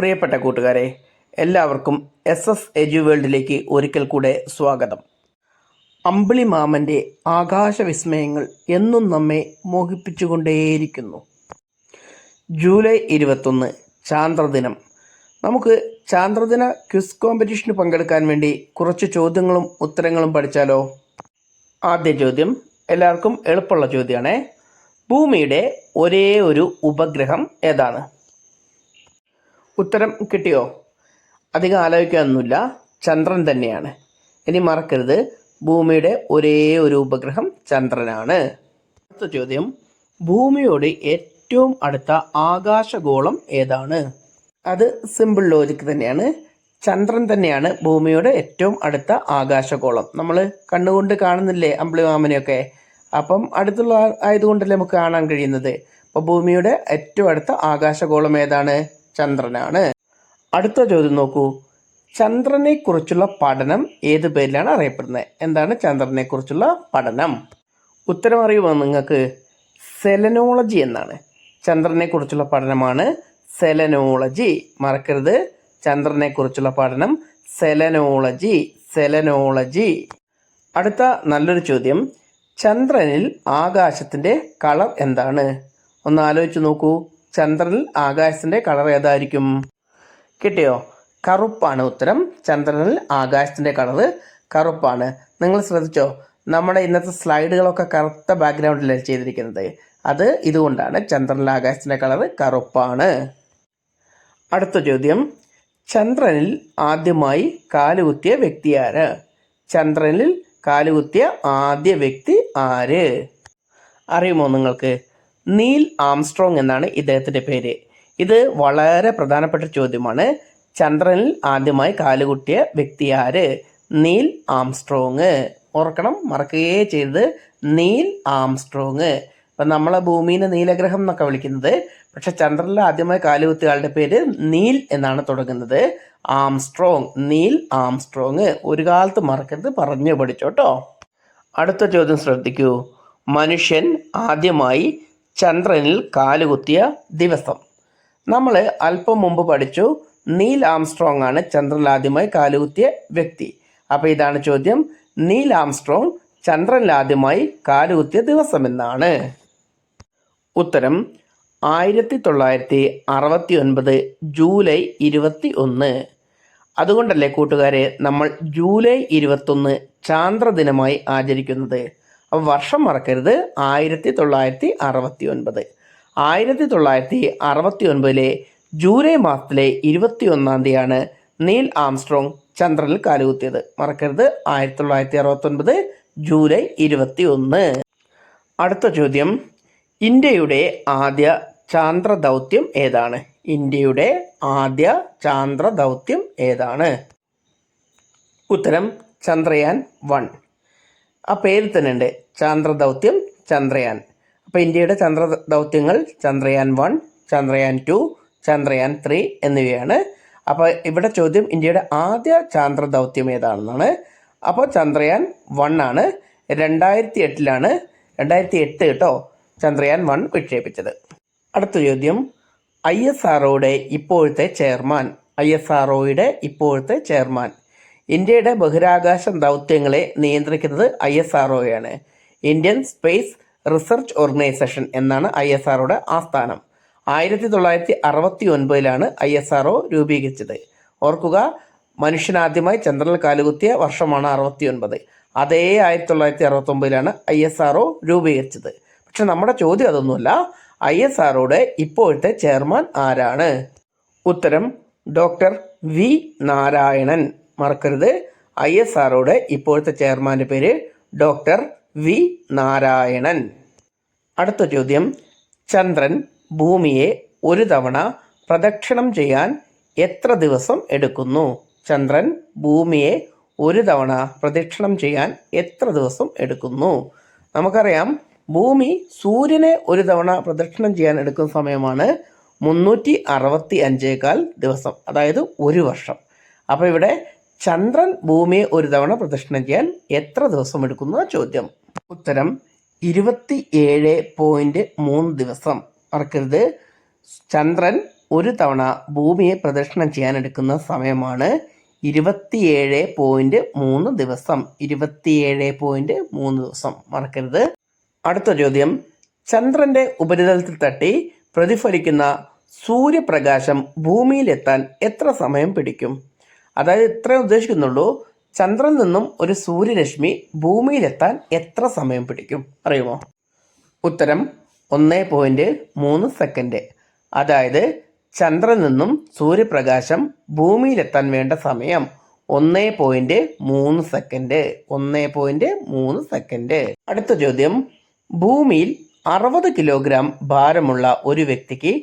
പ്രിയപ്പെട്ട കൂട്ടുകാരെ എല്ലാവർക്കും എസ് എസ് എജു വേൾഡിലേക്ക് ഒരിക്കൽ കൂടെ സ്വാഗതം. അമ്പിളി മാമന്റെ ആകാശവിസ്മയങ്ങൾ എന്നും നമ്മെ മോഹിപ്പിച്ചുകൊണ്ടേയിരിക്കുന്നു. ജൂലൈ ഇരുപത്തൊന്ന് ചാന്ദ്രദിനം. നമുക്ക് ചാന്ദ്രദിന ക്വിസ് കോമ്പറ്റീഷന് പങ്കെടുക്കാൻ വേണ്ടി കുറച്ച് ചോദ്യങ്ങളും ഉത്തരങ്ങളും പഠിച്ചാലോ? ആദ്യ ചോദ്യം എല്ലാവർക്കും എളുപ്പമുള്ള ചോദ്യമാണ്. ഭൂമിയുടെ ഒരേ ഒരു ഉപഗ്രഹം ഏതാണ്? ഉത്തരം കിട്ടിയോ? അധികം ആലോചിക്കാനൊന്നുമില്ല. ചന്ദ്രൻ തന്നെയാണ്. ഇനി മറക്കരുത്. ഭൂമിയുടെ ഒരേ ഒരു ഉപഗ്രഹം ചന്ദ്രനാണ്. അടുത്ത ചോദ്യം. ഭൂമിയോട് ഏറ്റവും അടുത്ത ആകാശഗോളം ഏതാണ്? അത് സിമ്പിൾ ലോജിക്ക് തന്നെയാണ്. ചന്ദ്രൻ തന്നെയാണ് ഭൂമിയോട് ഏറ്റവും അടുത്ത ആകാശഗോളം. നമ്മൾ കണ്ണുകൊണ്ട് കാണുന്നില്ലേ അമ്പിളിമാമനെയൊക്കെ? അപ്പം അടുത്തുള്ള ആയതുകൊണ്ടല്ലേ നമുക്ക് കാണാൻ കഴിയുന്നത്? അപ്പോൾ ഭൂമിയുടെ ഏറ്റവും അടുത്ത ആകാശഗോളം ഏതാണ്? ചന്ദ്രനാണ്. അടുത്ത ചോദ്യം നോക്കൂ. ചന്ദ്രനെ കുറിച്ചുള്ള പഠനം ഏത് പേരിലാണ് അറിയപ്പെടുന്നത്? എന്താണ് ചന്ദ്രനെ കുറിച്ചുള്ള പഠനം? ഉത്തരം അറിയുമോ നിങ്ങൾക്ക്? സെലനോളജി എന്നാണ്. ചന്ദ്രനെ കുറിച്ചുള്ള പഠനമാണ് സെലനോളജി. മറക്കരുത്. ചന്ദ്രനെ കുറിച്ചുള്ള പഠനം സെലനോളജി സെലനോളജി. അടുത്ത നല്ലൊരു ചോദ്യം. ചന്ദ്രനിൽ ആകാശത്തിന്റെ കളർ എന്താണ്? ഒന്ന് ആലോചിച്ച് നോക്കൂ. ചന്ദ്രനിൽ ആകാശത്തിന്റെ കളർ ഏതായിരിക്കും? കിട്ടിയോ? കറുപ്പാണ് ഉത്തരം. ചന്ദ്രനിൽ ആകാശത്തിന്റെ കളർ കറുപ്പാണ്. നിങ്ങൾ ശ്രദ്ധിച്ചോ? നമ്മുടെ ഇന്നത്തെ സ്ലൈഡുകളൊക്കെ കറുത്ത ബാക്ക്ഗ്രൗണ്ടിൽ ചെയ്തിരിക്കുന്നത്. അത് ഇതുകൊണ്ടാണ് ചന്ദ്രനിൽ ആകാശത്തിന്റെ കളർ കറുപ്പാണ്. അടുത്ത ചോദ്യം. ചന്ദ്രനിൽ ആദ്യമായി കാലുകുത്തിയ വ്യക്തി ആര്? ചന്ദ്രനിൽ കാലുകുത്തിയ ആദ്യ വ്യക്തി ആര്? അറിയുമോ നിങ്ങൾക്ക്? നീൽ ആംസ്ട്രോങ് എന്നാണ് ഇദ്ദേഹത്തിന്റെ പേര്. ഇത് വളരെ പ്രധാനപ്പെട്ട ചോദ്യമാണ്. ചന്ദ്രനിൽ ആദ്യമായി കാലുകുട്ടിയ വ്യക്തി ആര്? Neil Armstrong. ഓർക്കണം മറക്കുകയേ ചെയ്തത് നീൽ ആംസ്ട്രോങ്. ഇപ്പം നമ്മളെ ഭൂമിനെ നീലഗ്രഹം എന്നൊക്കെ വിളിക്കുന്നത്. പക്ഷെ ചന്ദ്രനിൽ ആദ്യമായി കാലുകുത്തിയ ആളുടെ പേര് നീൽ എന്നാണ് തുടങ്ങുന്നത്. Armstrong Neil Armstrong. ഒരു കാലത്ത് മറക്കരുത് പറഞ്ഞു പഠിച്ചോട്ടോ അടുത്ത ചോദ്യം ശ്രദ്ധിക്കൂ. മനുഷ്യൻ ആദ്യമായി ചന്ദ്രനിൽ കാലുകുത്തിയ ദിവസം. നമ്മൾ അല്പം മുമ്പ് പഠിച്ചു നീൽ ആംസ്ട്രോങ് ആണ് ചന്ദ്രനിൽ ആദ്യമായി കാലുകുത്തിയ വ്യക്തി. അപ്പോൾ ഇതാണ് ചോദ്യം നീൽ ആംസ്ട്രോങ് ചന്ദ്രനിൽ ആദ്യമായി കാലുകുത്തിയ ദിവസം എന്നാണ്. ഉത്തരം ആയിരത്തി തൊള്ളായിരത്തി അറുപത്തി ഒൻപത് ജൂലൈ ഇരുപത്തി ഒന്ന് അതുകൊണ്ടല്ലേ കൂട്ടുകാരെ നമ്മൾ ജൂലൈ ഇരുപത്തൊന്ന് ചാന്ദ്രദിനമായി ആചരിക്കുന്നത്? അപ്പോൾ വർഷം മറക്കരുത്. ആയിരത്തി തൊള്ളായിരത്തി അറുപത്തി ഒൻപത് ആയിരത്തി തൊള്ളായിരത്തി അറുപത്തി ഒൻപതിലെ ജൂലൈ മാസത്തിലെ ഇരുപത്തി ഒന്നാം തീയതിയാണ് നീൽ ആംസ്ട്രോങ് ചന്ദ്രനിൽ കാലുകുത്തിയത്. മറക്കരുത്. ആയിരത്തി തൊള്ളായിരത്തി അറുപത്തൊൻപത് ജൂലൈ ഇരുപത്തി ഒന്ന് അടുത്ത ചോദ്യം. ഇന്ത്യയുടെ ആദ്യ ചാന്ദ്ര ദൗത്യം ഏതാണ്? ഇന്ത്യയുടെ ആദ്യ ചാന്ദ്ര ദൗത്യം ഏതാണ്? ഉത്തരം ചന്ദ്രയാൻ വൺ. ആ പേര് തന്നെ ഉണ്ട് ചാന്ദ്ര ദൗത്യം ചന്ദ്രയാൻ. അപ്പോൾ ഇന്ത്യയുടെ ചന്ദ്ര ദൗത്യങ്ങൾ Chandrayaan one Chandrayaan two Chandrayaan three എന്നിവയാണ്. അപ്പോൾ ഇവിടെ ചോദ്യം ഇന്ത്യയുടെ ആദ്യ ചാന്ദ്ര ദൗത്യം ഏതാണെന്നാണ്. അപ്പോൾ ചന്ദ്രയാൻ വൺ ആണ്. രണ്ടായിരത്തി എട്ടിലാണ് രണ്ടായിരത്തി എട്ട് കേട്ടോ ചന്ദ്രയാൻ വൺ വിക്ഷേപിച്ചത്. അടുത്ത ചോദ്യം. ഐ എസ് ആർഒയുടെ ഇപ്പോഴത്തെ ചെയർമാൻ ഐ എസ് ആർഒയുടെ ഇപ്പോഴത്തെ ചെയർമാൻ. ഇന്ത്യയുടെ ബഹിരാകാശ ദൗത്യങ്ങളെ നിയന്ത്രിക്കുന്നത് ഐ എസ് ആർഒയാണ് ഇന്ത്യൻ സ്പേസ് റിസർച്ച് ഓർഗനൈസേഷൻ എന്നാണ് ഐ എസ് ആർഒയുടെ ആസ്ഥാനം. ആയിരത്തി തൊള്ളായിരത്തി അറുപത്തി ഒൻപതിലാണ് ഐ എസ് ആർഒ രൂപീകരിച്ചത്. ഓർക്കുക മനുഷ്യനാദ്യമായി ചന്ദ്രനിൽ കാലുകുത്തിയ വർഷമാണ് അറുപത്തി ഒൻപത് അതേ ആയിരത്തി തൊള്ളായിരത്തി അറുപത്തി ഒമ്പതിലാണ് ഐ എസ് ആർഒ രൂപീകരിച്ചത്. പക്ഷെ നമ്മുടെ ചോദ്യം അതൊന്നുമല്ല. ഐ എസ് ആർഒയുടെ ഇപ്പോഴത്തെ ചെയർമാൻ ആരാണ്? ഉത്തരം ഡോക്ടർ വി നാരായണൻ. മറക്കരുത്. ഐ എസ് ആർഒയുടെ ഇപ്പോഴത്തെ ചെയർമാന്റെ പേര് ഡോക്ടർ വി നാരായണൻ. അടുത്ത ചോദ്യം. ചന്ദ്രൻ ഭൂമിയെ ഒരു തവണ പ്രദക്ഷിണം ചെയ്യാൻ എത്ര ദിവസം എടുക്കുന്നു? ചന്ദ്രൻ ഭൂമിയെ ഒരു തവണ പ്രദക്ഷിണം ചെയ്യാൻ എത്ര ദിവസം എടുക്കുന്നു? നമുക്കറിയാം ഭൂമി സൂര്യനെ ഒരു തവണ പ്രദക്ഷിണം ചെയ്യാൻ എടുക്കുന്ന സമയമാണ് മുന്നൂറ്റി അറുപത്തി അഞ്ചേകാൽ ദിവസം അതായത് ഒരു വർഷം. അപ്പോൾ ഇവിടെ ചന്ദ്രൻ ഭൂമിയെ ഒരു തവണ പ്രദക്ഷിണം ചെയ്യാൻ എത്ര ദിവസം എടുക്കുന്ന ചോദ്യം? ഉത്തരം ഇരുപത്തി ഏഴ് പോയിന്റ് മൂന്ന് ദിവസം. മറക്കരുത്. ചന്ദ്രൻ ഒരു തവണ ഭൂമിയെ പ്രദക്ഷിണം ചെയ്യാൻ എടുക്കുന്ന സമയമാണ് ഇരുപത്തിയേഴ് പോയിന്റ് മൂന്ന് ദിവസം. ഇരുപത്തിയേഴ് പോയിന്റ് മൂന്ന് ദിവസം. മറക്കരുത്. അടുത്ത ചോദ്യം ചന്ദ്രന്റെ ഉപരിതലത്തിൽ തട്ടി പ്രതിഫലിക്കുന്ന സൂര്യപ്രകാശം ഭൂമിയിലെത്താൻ എത്ര സമയം പിടിക്കും? അതായത് ഇത്രേ ഉദ്ദേശിക്കുന്നുള്ളൂ. ചന്ദ്രൻ നിന്നും ഒരു സൂര്യരശ്മി ഭൂമിയിലെത്താൻ എത്ര സമയം പിടിക്കും? അറിയുമോ? ഉത്തരം ഒന്ന് പോയിന്റ് മൂന്ന് സെക്കൻഡ്. അതായത് ചന്ദ്രൻ നിന്നും സൂര്യപ്രകാശം ഭൂമിയിലെത്താൻ വേണ്ട സമയം ഒന്ന് പോയിന്റ് മൂന്ന് സെക്കൻഡ്. ഒന്ന് പോയിന്റ് മൂന്ന് സെക്കൻഡ്. അടുത്ത ചോദ്യം. ഭൂമിയിൽ അറുപത് കിലോഗ്രാം ഭാരമുള്ള ഒരു വ്യക്തിക്ക്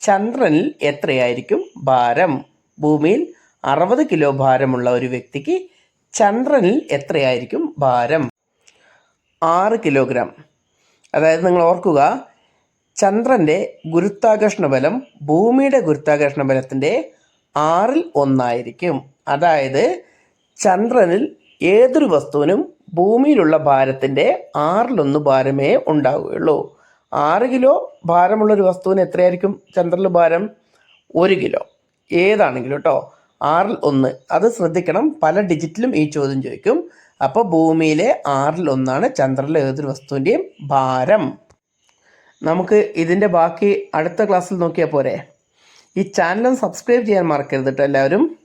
ചന്ദ്രനിൽ എത്രയായിരിക്കും ഭാരം? ഭൂമിയിൽ അറുപത് കിലോ ഭാരമുള്ള ഒരു വ്യക്തിക്ക് ചന്ദ്രനിൽ എത്രയായിരിക്കും ഭാരം? ആറ് കിലോഗ്രാം. അതായത് നിങ്ങൾ ഓർക്കുക ചന്ദ്രന്റെ ഗുരുത്വാകർഷണ ബലം ഭൂമിയുടെ ഗുരുത്വാകർഷണ ബലത്തിന്റെ ആറിൽ ഒന്നായിരിക്കും. അതായത് ചന്ദ്രനിൽ ഏതൊരു വസ്തുവിനും ഭൂമിയിലുള്ള ഭാരത്തിന്റെ ആറിലൊന്ന് ഭാരമേ ഉണ്ടാവുകയുള്ളൂ. ആറ് കിലോ ഭാരമുള്ളൊരു വസ്തുവിന് എത്രയായിരിക്കും ചന്ദ്രനിൽ ഭാരം? ഒരു കിലോ. ഏതാണെങ്കിലും കേട്ടോ ആറിൽ ഒന്ന്. അത് ശ്രദ്ധിക്കണം. പല ഡിജിറ്റിലും ഈ ചോദ്യം ചോദിക്കും. അപ്പോൾ ഭൂമിയിലെ ആറിൽ ഒന്നാണ് ചന്ദ്രനിലെ ഏതൊരു വസ്തുവിന്റെയും ഭാരം. നമുക്ക് ഇതിന്റെ ബാക്കി അടുത്ത ക്ലാസ്സിൽ നോക്കിയാൽ പോരെ. ഈ ചാനലും സബ്സ്ക്രൈബ് ചെയ്യാൻ മറക്കരുത് കേട്ടോ എല്ലാവരും.